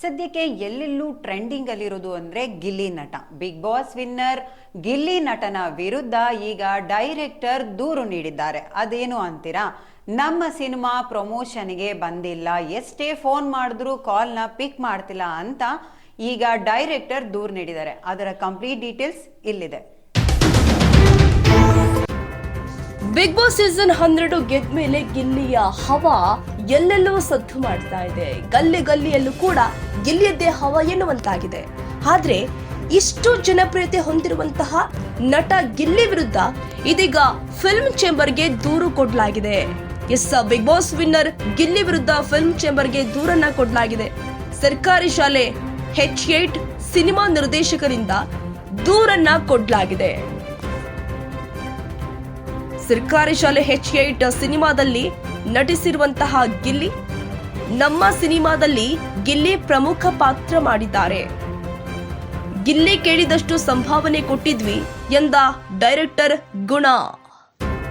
ಸದ್ಯಕ್ಕೆ ಎಲ್ಲೆಲ್ಲೂ ಟ್ರೆಂಡಿಂಗ್ ಅಲ್ಲಿರೋದು ಅಂದ್ರೆ ಗಿಲ್ಲಿ ನಟ. ಬಿಗ್ ಬಾಸ್ ವಿನ್ನರ್ ಗಿಲ್ಲಿ ನಟನ ವಿರುದ್ಧ ಈಗ ಡೈರೆಕ್ಟರ್ ದೂರು ನೀಡಿದ್ದಾರೆ. ಅದೇನು ಅಂತೀರಾ? ನಮ್ಮ ಸಿನಿಮಾ ಪ್ರಮೋಷನ್ಗೆ ಬಂದಿಲ್ಲ. ಎಷ್ಟೇ ಫೋನ್ ಮಾಡಿದ್ರು ಕಾಲ್ನ ಪಿಕ್ ಮಾಡ್ತಿಲ್ಲ ಅಂತ ಈಗ ಡೈರೆಕ್ಟರ್ ದೂರು ನೀಡಿದ್ದಾರೆ. ಅದರ ಕಂಪ್ಲೀಟ್ ಡೀಟೇಲ್ಸ್ ಇಲ್ಲಿದೆ. ಬಿಗ್ ಬಾಸ್ ಸೀಸನ್ ಹನ್ನೆರಡು ಗೆದ್ದ ಮೇಲೆ ಗಿಲ್ಲಿಯ ಹವಾ ಎಲ್ಲೆಲ್ಲೂ ಸದ್ದು ಮಾಡ್ತಾ ಇದೆ. ಗಲ್ಲಿ ಗಲ್ಲಿಯಲ್ಲೂ ಕೂಡ ಗೆಲ್ಲಿಯದ್ದೇ ಹವ ಎನ್ನುವಂತಾಗಿದೆ. ಆದ್ರೆ ಇಷ್ಟು ಜನಪ್ರಿಯತೆ ಹೊಂದಿರುವಂತಹ ನಟ ಗಿಲ್ಲಿ ವಿರುದ್ಧ ಇದೀಗ ಫಿಲ್ಮ್ ಚೇಂಬರ್ಗೆ ದೂರು ಕೊಡಲಾಗಿದೆ. Yes, big boss winner Gilli ವಿರುದ್ಧ ಫಿಲ್ಮ್ ಚೇಂಬರ್ಗೆ ದೂರನ್ನ ಕೊಡಲಾಗಿದೆ. ಸರ್ಕಾರಿ ಶಾಲೆ ಹೆಚ್ ಏಟ್ ಸಿನಿಮಾ ನಿರ್ದೇಶಕರಿಂದ ದೂರನ್ನ ಕೊಡಲಾಗಿದೆ. ಸರ್ಕಾರಿ ಶಾಲೆ ಹೆಚ್ ಏಟ್ ಸಿನಿಮಾದಲ್ಲಿ ನಟಿಸಿರುವಂತಹ ಗಿಲ್ಲಿ ನಮ್ಮ ಸಿನಿಮಾದಲ್ಲಿ ಗಿಲ್ಲಿ ಪ್ರಮುಖ ಪಾತ್ರ ಮಾಡಿದ್ದಾರೆ. ಗಿಲ್ಲಿ ಕೇಳಿದಷ್ಟು ಸಂಭಾವನೆ ಕೊಟ್ಟಿದ್ವಿ ಎಂದ ಡೈರೆಕ್ಟರ್ ಗುಣ.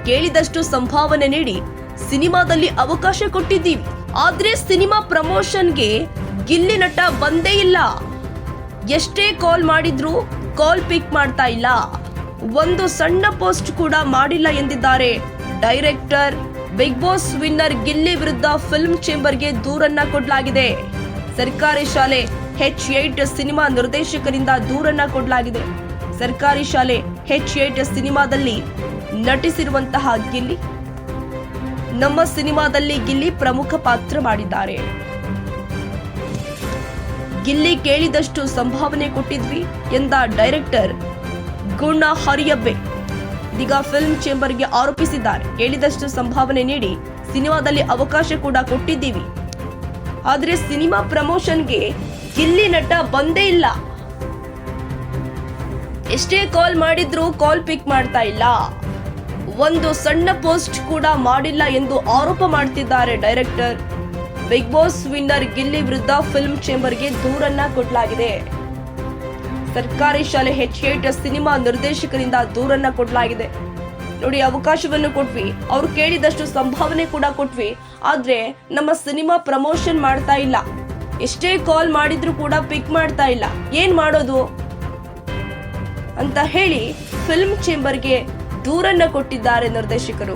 ಕೇಳಿದಷ್ಟು ಸಂಭಾವನೆ ನೀಡಿ ಸಿನಿಮಾದಲ್ಲಿ ಅವಕಾಶ ಕೊಟ್ಟಿದ್ದೀವಿ. ಆದ್ರೆ ಸಿನಿಮಾ ಪ್ರಮೋಷನ್ಗೆ ಗಿಲ್ಲಿ ನಟ ಬಂದೇ ಇಲ್ಲ. ಎಷ್ಟೇ ಕಾಲ್ ಮಾಡಿದ್ರು ಕಾಲ್ ಪಿಕ್ ಮಾಡ್ತಾ ಇಲ್ಲ. ಒಂದು ಸಣ್ಣ ಪೋಸ್ಟ್ ಕೂಡ ಮಾಡಿಲ್ಲ ಎಂದಿದ್ದಾರೆ. Director big boss winner Gilli ವಿರುದ್ಧ ಫಿಲ್ಮ್ ಚೇಂಬರ್ಗೆ ದೂರನ್ನ ಕೊಡಲಾಗಿದೆ. ಸರ್ಕಾರಿ ಶಾಲೆ ಹೆಚ್ ಏಟ್ ಸಿನಿಮಾ ನಿರ್ದೇಶಕರಿಂದ ದೂರನ್ನ ಕೊಡಲಾಗಿದೆ. ಸರ್ಕಾರಿ ಶಾಲೆ ಹೆಚ್ ಏಟ್ ಸಿನಿಮಾದಲ್ಲಿ ನಟಿಸಿರುವಂತಹ ಗಿಲ್ಲಿ. ನಮ್ಮ ಸಿನಿಮಾದಲ್ಲಿ ಗಿಲ್ಲಿ ಪ್ರಮುಖ ಪಾತ್ರ ಮಾಡಿದ್ದಾರೆ. ಗಿಲ್ಲಿ ಕೇಳಿದಷ್ಟು ಸಂಭಾವನೆ ಕೊಟ್ಟಿದ್ವಿ ಎಂದ ಡೈರೆಕ್ಟರ್ ಗುಣ ಹರಿಯಬ್ಬೆ ಇದೀಗ ಫಿಲ್ಮ್ ಚೇಂಬರ್ಗೆ ಆರೋಪಿಸಿದ್ದಾರೆ. ಕೇಳಿದಷ್ಟು ಸಂಭಾವನೆ ನೀಡಿ ಸಿನಿಮಾದಲ್ಲಿ ಅವಕಾಶ ಕೂಡ ಕೊಟ್ಟಿದ್ದೀವಿ. ಆದ್ರೆ ಸಿನಿಮಾ ಪ್ರಮೋಷನ್ಗೆ ಗಿಲ್ಲಿ ನಟ ಬಂದೇ ಇಲ್ಲ. ಎಷ್ಟೇ ಕಾಲ್ ಮಾಡಿದ್ರು ಕಾಲ್ ಪಿಕ್ ಮಾಡ್ತಾ ಇಲ್ಲ. ಒಂದು ಸಣ್ಣ ಪೋಸ್ಟ್ ಕೂಡ ಮಾಡಿಲ್ಲ ಎಂದು ಆರೋಪ ಮಾಡ್ತಿದ್ದಾರೆ director. Big boss winner Gilli ವಿರುದ್ಧ ಫಿಲ್ಮ್ ಚೇಂಬರ್ಗೆ ದೂರನ್ನ ಕೊಡಲಾಗಿದೆ ಸರ್ಕಾರಿ ಶಾಲೆ ಏಟ್ ಸಿನಿಮಾ ನಿರ್ದೇಶಕರಿಂದ ದೂರನ್ನ ಕೊಡಲಾಗಿದೆ. ನೋಡಿ, ಅವಕಾಶವನ್ನು ಕೊಟ್ವಿ. ಅವ್ರು ಕೇಳಿದಷ್ಟು ಸಂಭಾವನೆ ಕೂಡ ಕೊಟ್ವಿ. ಆದ್ರೆ ನಮ್ಮ ಸಿನಿಮಾ ಪ್ರಮೋಷನ್ ಮಾಡ್ತಾ ಇಲ್ಲ. ಎಷ್ಟೇ ಕಾಲ್ ಮಾಡಿದ್ರು ಕೂಡ ಪಿಕ್ ಮಾಡ್ತಾ ಇಲ್ಲ. ಏನ್ ಮಾಡೋದು? ಅಂತ ಹೇಳಿ ಫಿಲ್ಮ್ ಚೇಂಬರ್ಗೆ ದೂರನ್ನ ಕೊಟ್ಟಿದ್ದಾರೆ ನಿರ್ದೇಶಕರು.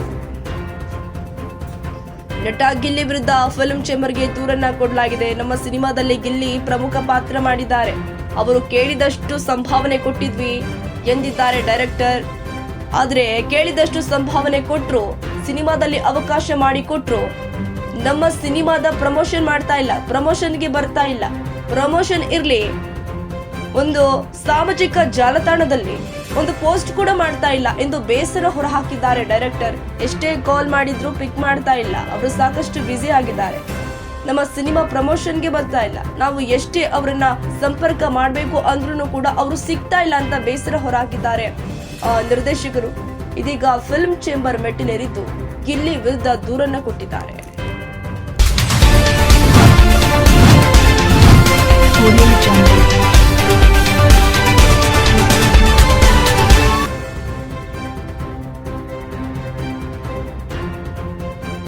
ನಟ ಗಿಲ್ಲಿ ವಿರುದ್ಧ ಫಿಲ್ಮ್ ಚೇಂಬರ್ಗೆ ದೂರನ್ನ ಕೊಡಲಾಗಿದೆ. ನಮ್ಮ ಸಿನಿಮಾದಲ್ಲಿ ಗಿಲ್ಲಿ ಪ್ರಮುಖ ಪಾತ್ರ ಮಾಡಿದ್ದಾರೆ. ಅವರು ಕೇಳಿದಷ್ಟು ಸಂಭಾವನೆ ಕೊಟ್ಟಿದ್ವಿ ಎಂದಿದ್ದಾರೆ ಡೈರೆಕ್ಟರ್. ಆದ್ರೆ ಕೇಳಿದಷ್ಟು ಸಂಭಾವನೆ ಕೊಟ್ಟರು ಸಿನಿಮಾದಲ್ಲಿ ಅವಕಾಶ ಮಾಡಿ ಕೊಟ್ರು. ನಮ್ಮ ಸಿನಿಮಾದ ಪ್ರಮೋಷನ್ ಮಾಡ್ತಾ ಇಲ್ಲ, ಪ್ರಮೋಷನ್ಗೆ ಬರ್ತಾ ಇಲ್ಲ. ಪ್ರಮೋಷನ್ ಇರ್ಲಿ, ಒಂದು ಸಾಮಾಜಿಕ ಜಾಲತಾಣದಲ್ಲಿ ಒಂದು ಪೋಸ್ಟ್ ಕೂಡ ಮಾಡ್ತಾ ಇಲ್ಲ ಎಂದು ಬೇಸರ ಹೊರಹಾಕಿದ್ದಾರೆ ಡೈರೆಕ್ಟರ್. ಎಷ್ಟೇ ಕಾಲ್ ಮಾಡಿದ್ರು ಪಿಕ್ ಮಾಡ್ತಾ ಇಲ್ಲ, ಅವರು ಸಾಕಷ್ಟು ಬ್ಯುಸಿ ಆಗಿದ್ದಾರೆ. ನಮ್ಮ ಸಿನಿಮಾ ಪ್ರಮೋಷನ್ಗೆ ಬರ್ತಾ ಇಲ್ಲ. ನಾವು ಎಷ್ಟೇ ಅವರನ್ನ ಸಂಪರ್ಕ ಮಾಡಬೇಕು ಅಂದ್ರೂ ಕೂಡ ಅವರು ಸಿಗ್ತಾ ಇಲ್ಲ ಅಂತ ಬೇಸರ ಹೊರಹಾಕಿದ್ದಾರೆ ನಿರ್ದೇಶಕರು ಇದೀಗ ಫಿಲ್ಮ್ ಚೇಂಬರ್ ಮೆಟ್ಟಿಲೇರಿದ್ದು ಗಿಲ್ಲಿ ವಿರುದ್ಧ ದೂರನ್ನ ಕೊಟ್ಟಿದ್ದಾರೆ.